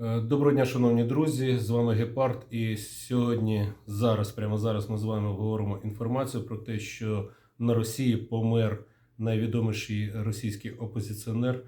Е, Доброго дня, шановні друзі. З вами Гепард. І сьогодні, зараз, прямо зараз, ми з вами говоримо інформацію про те, що на Росії помер найвідоміший російський опозиціонер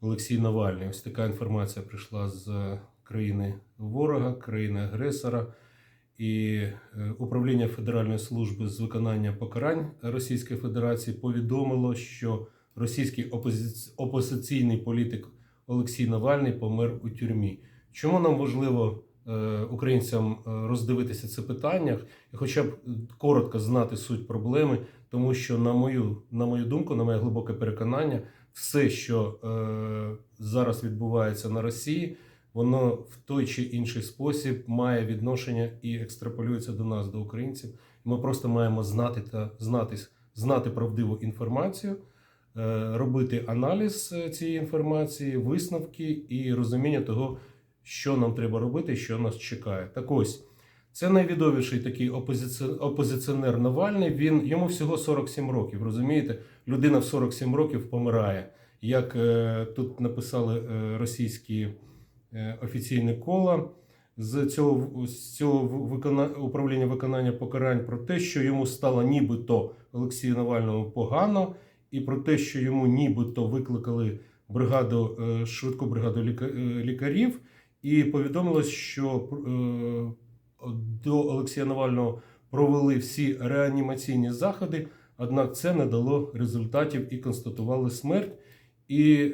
Олексій Навальний. Ось така інформація прийшла з країни ворога, країни агресора. І е, управління Федеральної служби з виконання покарань Російської Федерації повідомило, що російський опози- опозиційний політик Олексій Навальний помер у тюрмі. Чому нам важливо е, українцям е, роздивитися це питання і хоча б коротко знати суть проблеми, тому що, на мою, на мою думку, на моє глибоке переконання, все, що е, зараз відбувається на Росії, воно в той чи інший спосіб має відношення і екстраполюється до нас, до українців. Ми просто маємо знати та знати, знати правдиву інформацію, е, робити аналіз е, цієї інформації, висновки і розуміння того, що нам треба робити, що нас чекає. Так ось. Це найвідоміший такий опозиціонер Навальний. Він йому всього 47 років. Розумієте, людина в 47 років помирає. Як е, тут написали е, російські е, офіційні кола з цього, з цього викона... управління виконання покарань про те, що йому стало нібито Олексію Навальному погано, і про те, що йому нібито викликали бригаду е, швидку бригаду е, лікарів, і повідомилось, що е, до Олексія Навального провели всі реанімаційні заходи, однак це не дало результатів і констатували смерть. І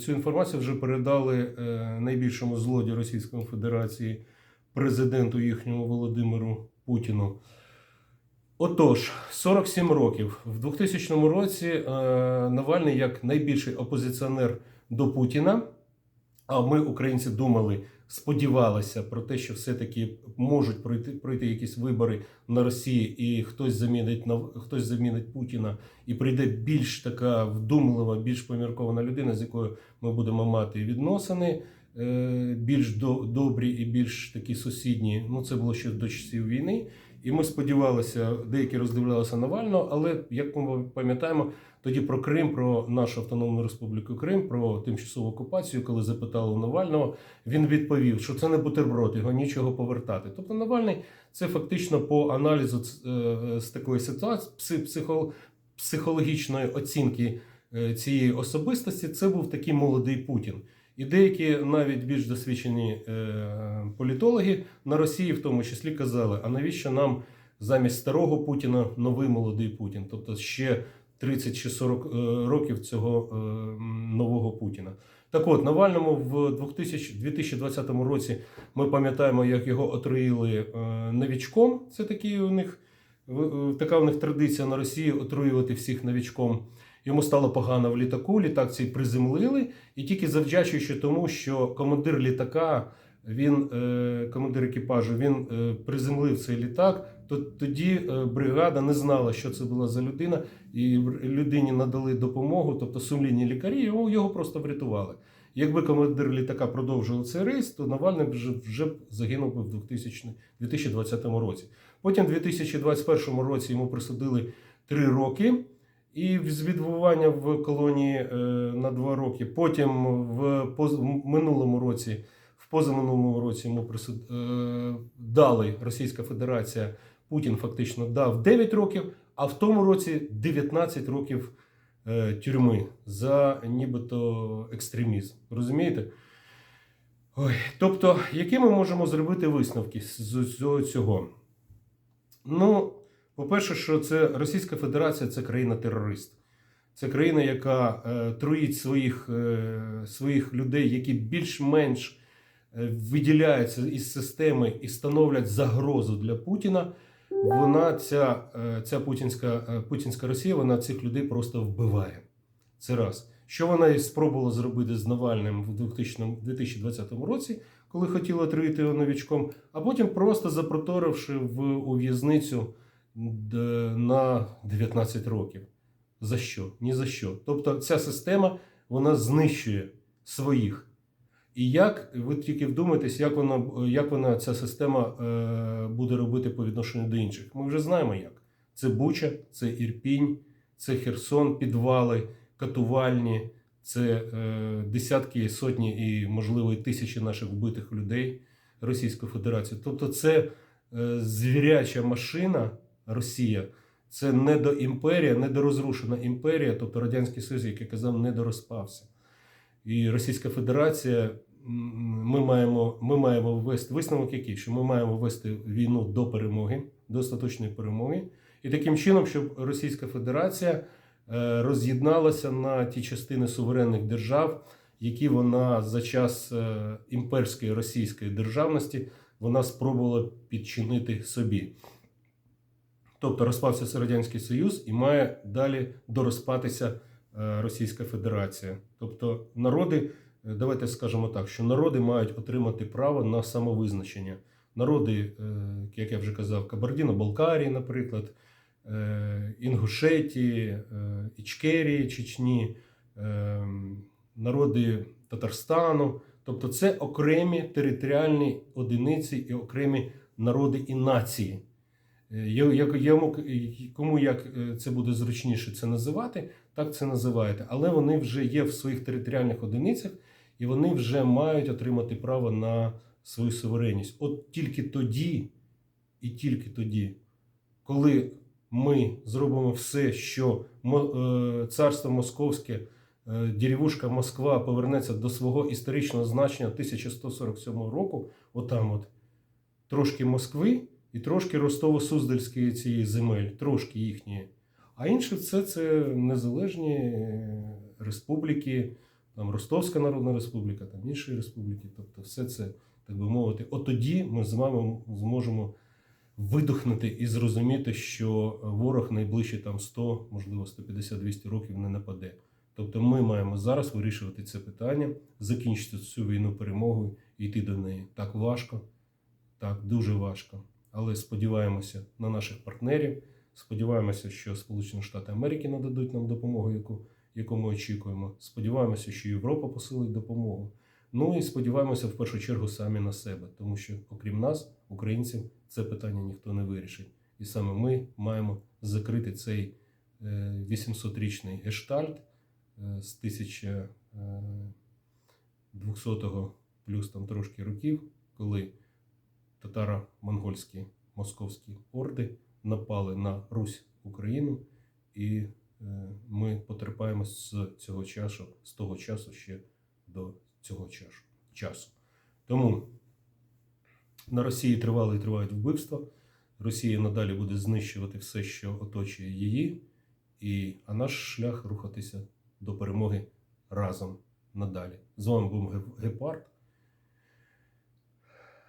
цю інформацію вже передали найбільшому злодію Російської Федерації, президенту їхньому Володимиру Путіну. Отож, 47 років. В 2000 році е, Навальний, як найбільший опозиціонер до Путіна, а ми, українці, думали, сподівалися про те, що все-таки можуть пройти, пройти якісь вибори на Росії, і хтось замінить Нав- хтось замінить Путіна, і прийде більш така вдумлива, більш поміркована людина, з якою ми будемо мати відносини. Е, Більш до- добрі і більш такі сусідні. Ну це було ще до часів війни. І ми сподівалися, деякі роздивлялися Навального, але як ми пам'ятаємо, тоді про Крим, про нашу автономну республіку Крим, про тимчасову окупацію, коли запитали Навального, він відповів, що це не бутерброд, його нічого повертати. Тобто Навальний це фактично по аналізу е, з такої ситуації, психо- психологічної оцінки е, цієї особистості, це був такий молодий Путін. І деякі навіть більш досвідчені е, політологи на Росії в тому числі казали: а навіщо нам замість старого Путіна новий молодий Путін? Тобто ще 30 чи 40 е, років цього е, нового Путіна. Так от, Навальному в 2000, 2020 році ми пам'ятаємо, як його отруїли новічком. Це такий у них така у них традиція на Росії отруювати всіх новічком. Йому стало погано в літаку, літак цей приземлили, і тільки завдячуючи тому, що командир літака, він, е, командир екіпажу, він е, приземлив цей літак, то тоді е, бригада не знала, що це була за людина, і людині надали допомогу, тобто сумлінні лікарі, його, його просто врятували. Якби командир літака продовжував цей рейс, то Навальний вже, вже загинув би в 2000, 2020 році. Потім, в 2021 році, йому присудили три роки. І з відбування в колонії е, на два роки. Потім в поз... минулому році, в позаминулому році йому присуд... е, дали Російська Федерація, Путін фактично дав 9 років, а в тому році 19 років е, тюрми за нібито екстремізм. Розумієте? Ой, тобто, які ми можемо зробити висновки з цього? Ну, по-перше, що це Російська Федерація це країна-терорист. Це країна, яка е, труїть своїх, е, своїх людей, які більш-менш е, виділяються із системи і становлять загрозу для Путіна. Вона, ця, е, ця путінська, е, путінська Росія, вона цих людей просто вбиває. Це раз. Що вона і спробувала зробити з Навальним в 2000 2020 році, коли хотіла отруїти його новічком, а потім просто запроторивши в у в'язницю д- на 19 років. За що? Ні за що. Тобто ця система вона знищує своїх. І як ви тільки вдумайтесь, як вона, як вона ця система е, буде робити по відношенню до інших? Ми вже знаємо як. Це Буча, це Ірпінь, це Херсон, підвали, катувальні, це е, десятки, сотні і, можливо, і тисячі наших вбитих людей Російської Федерації. Тобто, це е, звіряча машина Росія, це недоімперія, недорозрушена імперія, тобто Радянський Союз, як я казав, недорозпався. І Російська Федерація, ми маємо, ми маємо ввести висновок, який, що ми маємо ввести війну до перемоги, до остаточної перемоги, і таким чином, щоб Російська Федерація е, роз'єдналася на ті частини суверенних держав, які вона за час е, імперської російської державності вона спробувала підчинити собі. Тобто розпався Радянський Союз і має далі дорозпатися е, Російська Федерація. Тобто народи, е, давайте скажемо так, що народи мають отримати право на самовизначення. Народи, е, як я вже казав, Кабардіно-Балкарії, наприклад, Інгушетії, е, Ічкерії, Чечні, народи Татарстану. Тобто це окремі територіальні одиниці і окремі народи і нації. Е, Йому, кому як е, це буде зручніше це називати, так це називаєте. Але вони вже є в своїх територіальних одиницях і вони вже мають отримати право на свою суверенність. От тільки тоді, і тільки тоді, коли ми зробимо все, що е, царство Московське, е, деревушка Москва повернеться до свого історичного значення 1147 року, отам от трошки Москви і трошки Ростово-Суздальської цієї земель, трошки їхньої. А інше все це незалежні е, республіки, там Ростовська Народна Республіка, там інші республіки. Тобто, все це, так би мовити, от тоді ми з вами зможемо видихнути і зрозуміти, що ворог найближчі там 100, можливо, 150-200 років не нападе. Тобто ми маємо зараз вирішувати це питання, закінчити цю війну перемогою і йти до неї. Так важко, так дуже важко. Але сподіваємося на наших партнерів. Сподіваємося, що Сполучені Штати Америки нададуть нам допомогу, яку, яку ми очікуємо. Сподіваємося, що Європа посилить допомогу. Ну і сподіваємося в першу чергу самі на себе, тому що, окрім нас, українців, це питання ніхто не вирішить. І саме ми маємо закрити цей е, 800-річний гештальт е, з 1200 плюс там трошки років, коли татаро-монгольські московські орди напали на Русь Україну, і е, ми потерпаємо з цього часу, з того часу ще до цього часу. Тому на Росії тривали і тривають вбивства. Росія надалі буде знищувати все, що оточує її, і, а наш шлях рухатися до перемоги разом надалі. З вами був Гепард.